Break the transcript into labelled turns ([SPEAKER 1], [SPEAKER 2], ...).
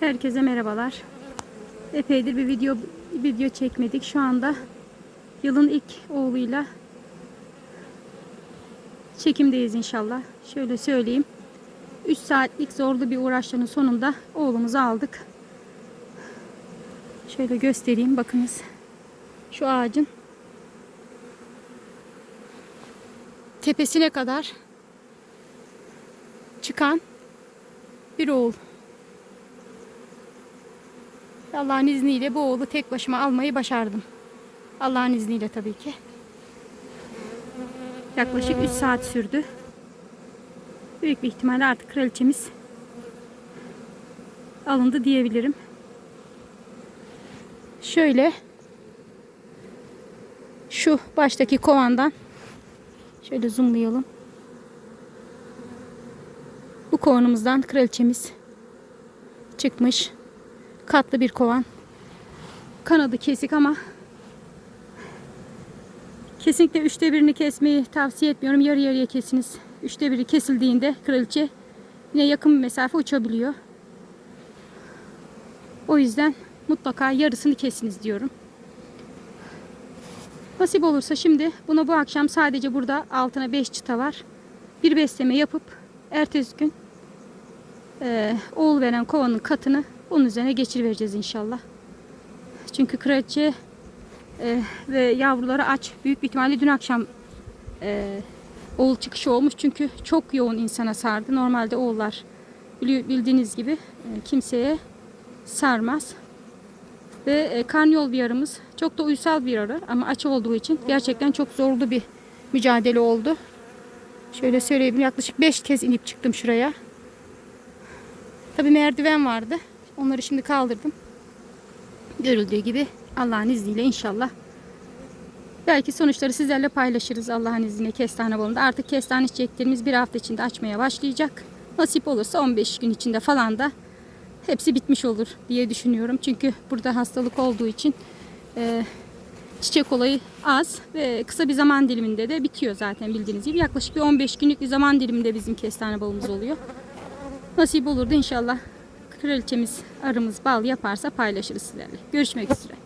[SPEAKER 1] Herkese merhabalar. Epeydir bir video video çekmedik. Şu anda yılın ilk oğluyla çekimdeyiz inşallah. Şöyle söyleyeyim. 3 saatlik zorlu bir uğraşların sonunda oğlumuzu aldık. Şöyle göstereyim bakınız. Şu ağacın tepesine kadar çıkan bir oğul. Allah'ın izniyle bu oğlu tek başıma almayı başardım. Allah'ın izniyle tabii ki. Yaklaşık 3 saat sürdü. Büyük bir ihtimalle artık kraliçemiz alındı diyebilirim. Şöyle şu baştaki kovandan şöyle zoomlayalım. Bu kovanımızdan kraliçemiz çıkmış. Katlı bir kovan. Kanadı kesik ama kesinlikle üçte birini kesmeyi tavsiye etmiyorum. Yarı yarıya kesiniz. Üçte biri kesildiğinde kraliçe yine yakın bir mesafe uçabiliyor. O yüzden mutlaka yarısını kesiniz diyorum. Nasip olursa şimdi buna bu akşam sadece burada altına 5 çıta var. Bir besleme yapıp ertesi gün e, oğul veren kovanın katını bunun üzerine geçirivereceğiz inşallah. Çünkü kraliçe e, ve yavruları aç. Büyük ihtimalle dün akşam e, oğul çıkışı olmuş. Çünkü çok yoğun insana sardı. Normalde oğullar bildiğiniz gibi e, kimseye sarmaz. Ve e, karnıyol bir arımız. Çok da uysal bir arı ama aç olduğu için gerçekten çok zorlu bir mücadele oldu. Şöyle söyleyeyim yaklaşık 5 kez inip çıktım şuraya. Tabii merdiven vardı. Onları şimdi kaldırdım. Görüldüğü gibi Allah'ın izniyle inşallah. Belki sonuçları sizlerle paylaşırız Allah'ın izniyle kestane balında. Artık kestane çiçeklerimiz bir hafta içinde açmaya başlayacak. Nasip olursa 15 gün içinde falan da hepsi bitmiş olur diye düşünüyorum. Çünkü burada hastalık olduğu için e, çiçek olayı az ve kısa bir zaman diliminde de bitiyor zaten bildiğiniz gibi. Yaklaşık bir 15 günlük bir zaman diliminde bizim kestane balımız oluyor. Nasip olur da inşallah kraliçemiz arımız bal yaparsa paylaşırız sizlerle. Görüşmek üzere.